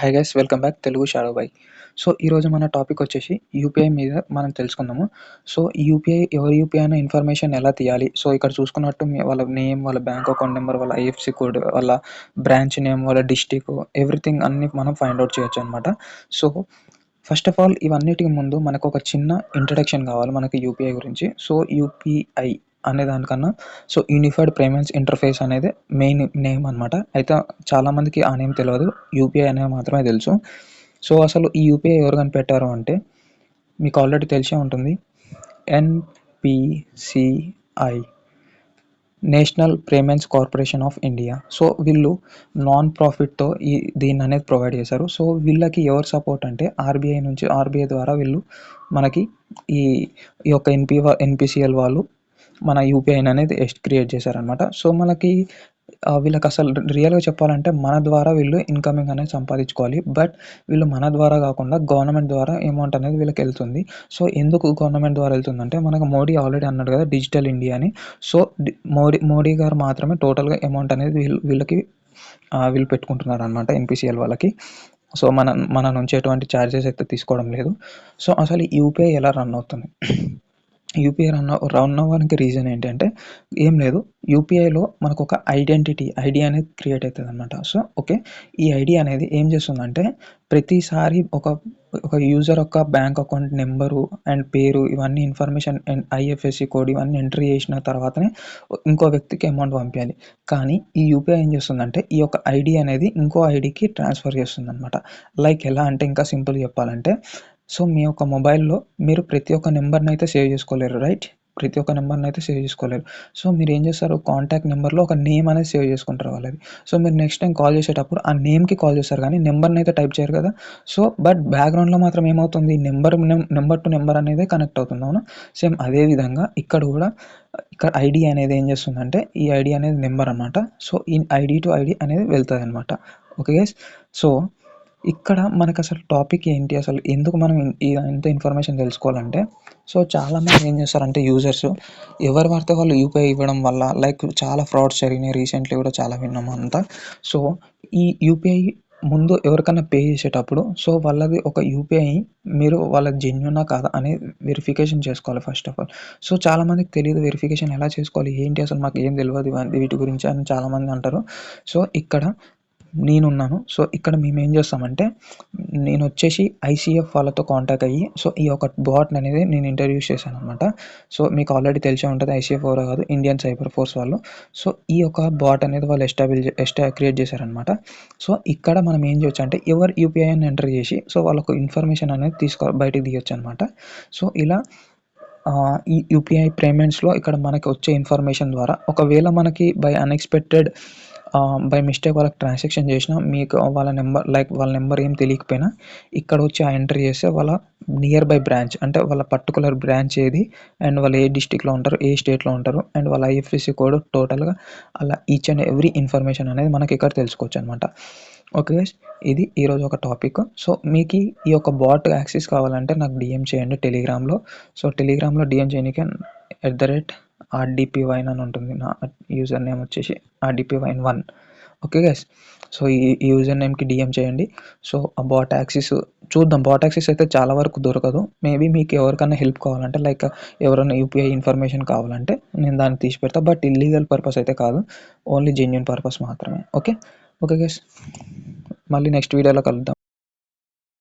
Hi guys welcome back Telugu shadow by so ఈరోజు మన topic వచ్చేసి యూపీఐ మీద మనం తెలుసుకుందాము. సో యూపీఐ ఎవరి యూపీఐ అనే ఇన్ఫర్మేషన్ ఎలా తీయాలి? సో ఇక్కడ చూసుకున్నట్టు వాళ్ళ నేమ్ వాళ్ళ బ్యాంక్ అకౌంట్ నెంబర్ వాళ్ళ ఐఎఫ్సి కోడ్ వాళ్ళ బ్రాంచ్ నేమ్ వాళ్ళ డిస్టిక్ ఎవ్రీథింగ్ అన్ని మనం ఫైండ్ అవుట్ చేయొచ్చు అనమాట సో ఫస్ట్ ఆఫ్ ఆల్ ఇవన్నిటికి ముందు మనకు ఒక చిన్న ఇంట్రడక్షన్ కావాలి మనకి యూపీఐ గురించి. సో యూపీఐ అనే దానికన్నా. సో యూనిఫైడ్ పేమెంట్స్ ఇంటర్ఫేస్ అనేది మెయిన్ నేమ్ అనమాట అయితే చాలామందికి ఆ నేమ్ తెలియదు యూపీఐ అనేది మాత్రమే తెలుసు. సో అసలు ఈ యూపీఐ ఎవరు కనిపెట్టారు అంటే మీకు ఆల్రెడీ తెలిసే ఉంటుంది. NPCI national payments corporation of India so వీళ్ళు నాన్ ప్రాఫిట్తో ఈ దీన్ని అనేది ప్రొవైడ్ చేశారు. సో వీళ్ళకి ఎవరు సపోర్ట్ అంటే ఆర్బీఐ నుంచి ఆర్బీఐ ద్వారా వీళ్ళు మనకి ఈ యొక్క ఎన్పి ఎన్పిసిఎల్ వాళ్ళు మన యూపీఐని అనేది క్రియేట్ చేశారనమాట సో మనకి వీళ్ళకి అసలు రియల్గా చెప్పాలంటే మన ద్వారా వీళ్ళు ఇన్కమింగ్ అనేది సంపాదించుకోవాలి. బట్ వీళ్ళు మన ద్వారా కాకుండా గవర్నమెంట్ ద్వారా అమౌంట్ అనేది వీళ్ళకి వెళ్తుంది. సో ఎందుకు గవర్నమెంట్ ద్వారా వెళ్తుందంటే మనకు మోడీ ఆల్రెడీ అన్నాడు కదా డిజిటల్ ఇండియా అని. సో మోడీ మోడీ గారు మాత్రమే టోటల్గా అమౌంట్ అనేది వీళ్ళు వీళ్ళకి వీళ్ళు పెట్టుకుంటున్నారు అనమాట ఎన్పిసిఎల్ వాళ్ళకి. సో మన మన నుంచి ఎటువంటి ఛార్జెస్ అయితే తీసుకోవడం లేదు. సో అసలు యూపీఐ ఎలా రన్ అవుతుంది? యూపీఐ రన్ రన్ అవ్వడానికి రీజన్ ఏంటంటే ఏం లేదు. యూపీఐలో మనకు ఒక ఐడెంటిటీ ఐడి అనేది క్రియేట్ అవుతుంది అనమాట సో ఓకే. ఈ ఐడి అనేది ఏం చేస్తుందంటే ప్రతిసారి ఒక ఒక యూజర్ యొక్క బ్యాంక్ అకౌంట్ నెంబరు అండ్ పేరు ఇవన్నీ ఇన్ఫర్మేషన్ అండ్ ఐఎఫ్ఎస్సి కోడ్ ఇవన్నీ ఎంట్రీ చేసిన తర్వాతనే ఇంకో వ్యక్తికి అమౌంట్ పంపించాలి. కానీ ఈ యూపీఐ ఏం చేస్తుందంటే ఈ యొక్క ఐడి అనేది ఇంకో ఐడికి ట్రాన్స్ఫర్ చేస్తుంది అనమాట లైక్ ఎలా అంటే ఇంకా సింపుల్ చెప్పాలంటే సో మీ యొక్క మొబైల్లో మీరు ప్రతి ఒక్క నెంబర్ని అయితే సేవ్ చేసుకోలేరు రైట్? ప్రతి ఒక్క నెంబర్ని అయితే సేవ్ చేసుకోలేరు. సో మీరు ఏం చేస్తారు? కాంటాక్ట్ నెంబర్లో ఒక నేమ్ అనేది సేవ్ చేసుకుంటారు వాళ్ళది. సో మీరు నెక్స్ట్ టైం కాల్ చేసేటప్పుడు ఆ నేమ్కి కాల్ చేస్తారు కానీ నెంబర్ని అయితే టైప్ చేయరు కదా? సో బట్ బ్యాక్గ్రౌండ్లో మాత్రం ఏమవుతుంది? నెంబర్ నెంబర్ టు నెంబర్ అనేది కనెక్ట్ అవుతుంది అవునా? సేమ్ అదే విధంగా ఇక్కడ కూడా ఇక్కడ ఐడి అనేది ఏం చేస్తుందంటే ఈ ఐడి అనేది నెంబర్ అనమాట సో ఈ ఐడి టు ఐడి అనేది వెళ్తుంది అనమాట ఓకే సో ఇక్కడ మనకు అసలు టాపిక్ ఏంటి? అసలు ఎందుకు మనం ఎంత ఇంత ఇన్ఫర్మేషన్ తెలుసుకోవాలంటే సో చాలామంది ఏం చేస్తారంటే యూజర్స్ ఎవరి వారితో వాళ్ళు యూపీఐ ఇవ్వడం వల్ల లైక్ చాలా ఫ్రాడ్స్ జరిగినాయి రీసెంట్లీ కూడా చాలా విన్నాము అంతా. సో ఈ యూపీఐ ముందు ఎవరికైనా పే చేసేటప్పుడు సో వాళ్ళది ఒక యూపీఐ మీరు వాళ్ళ జెన్యునా కాదా అని వెరిఫికేషన్ చేసుకోవాలి ఫస్ట్ ఆఫ్ ఆల్ సో చాలామందికి తెలియదు వెరిఫికేషన్ ఎలా చేసుకోవాలి ఏంటి అసలు మాకు ఏం తెలియదు వీటి గురించి అని చాలామంది అంటారు. సో ఇక్కడ నేనున్నాను. సో ఇక్కడ మేము ఏం చేస్తామంటే నేను వచ్చేసి ఐసీఎఫ్ వాళ్ళతో కాంటాక్ట్ అయ్యి సో ఈ యొక్క బాట్ అనేది నేను ఇంట్రడ్యూస్ చేశాను అనమాట సో మీకు ఆల్రెడీ తెలిసే ఉంటుంది ఐసీఎఫ్ ఎవరో కాదు ఇండియన్ సైబర్ ఫోర్స్ వాళ్ళు. సో ఈ యొక్క బాట్ అనేది వాళ్ళు ఎస్టాబ్లిష్ ఎస్టా క్రియేట్ చేశారనమాట సో ఇక్కడ మనం ఏం చేయొచ్చు అంటే ఎవరు యూపీఐని ఎంటర్ చేసి సో వాళ్ళకు ఇన్ఫర్మేషన్ అనేది తీసుకో బయటకు తీయొచ్చు అనమాట సో ఇలా ఈ యూపీఐ పేమెంట్స్లో ఇక్కడ మనకి వచ్చే ఇన్ఫర్మేషన్ ద్వారా ఒకవేళ మనకి బై అన్ఎక్స్పెక్టెడ్ బై మిస్టేక్ వాళ్ళకి ట్రాన్సాక్షన్ చేసిన మీకు వాళ్ళ నెంబర్ లైక్ వాళ్ళ నెంబర్ ఏం తెలియకపోయినా ఇక్కడ వచ్చి ఆ ఎంటర్ చేస్తే వాళ్ళ నియర్ బై బ్రాంచ్ అంటే వాళ్ళ పర్టికులర్ బ్రాంచ్ ఏది అండ్ వాళ్ళు ఏ డిస్టిక్లో ఉంటారు ఏ స్టేట్లో ఉంటారు అండ్ వాళ్ళ ఐఎఫ్ఎస్సి కోడ్ టోటల్గా అలా ఈచ్ అండ్ ఎవ్రీ ఇన్ఫర్మేషన్ అనేది మనకి ఇక్కడ తెలుసుకోవచ్చు అనమాట ఓకే ఇది ఈరోజు ఒక టాపిక్ సో మీకు ఈ యొక్క బాట్ యాక్సెస్ కావాలంటే నాకు డిఎం చేయండి టెలిగ్రామ్లో సో టెలిగ్రామ్లో డిఎం చేయడానికి at the rate RDP wine అని ఉంటుంది. నా యూజర్ నేమ్ వచ్చేసి RDP wine one okay guys so ఈ యూజర్ నేమ్కి డిఎం చేయండి. సో ఆ బాట్ యాక్సిస్ చూద్దాం. బాట్ యాక్సిస్ అయితే చాలా వరకు దొరకదు. మేబీ మీకు ఎవరికైనా హెల్ప్ కావాలంటే లైక్ ఎవరైనా యూపీఐ ఇన్ఫర్మేషన్ కావాలంటే నేను దాన్ని తీసి పెడతా బట్ ఇల్లీగల్ పర్పస్ అయితే కాదు. ఓన్లీ జెన్యున్ పర్పస్ మాత్రమే. ఓకే ఓకే గైస్ మళ్ళీ నెక్స్ట్ వీడియోలో కలుద్దాం.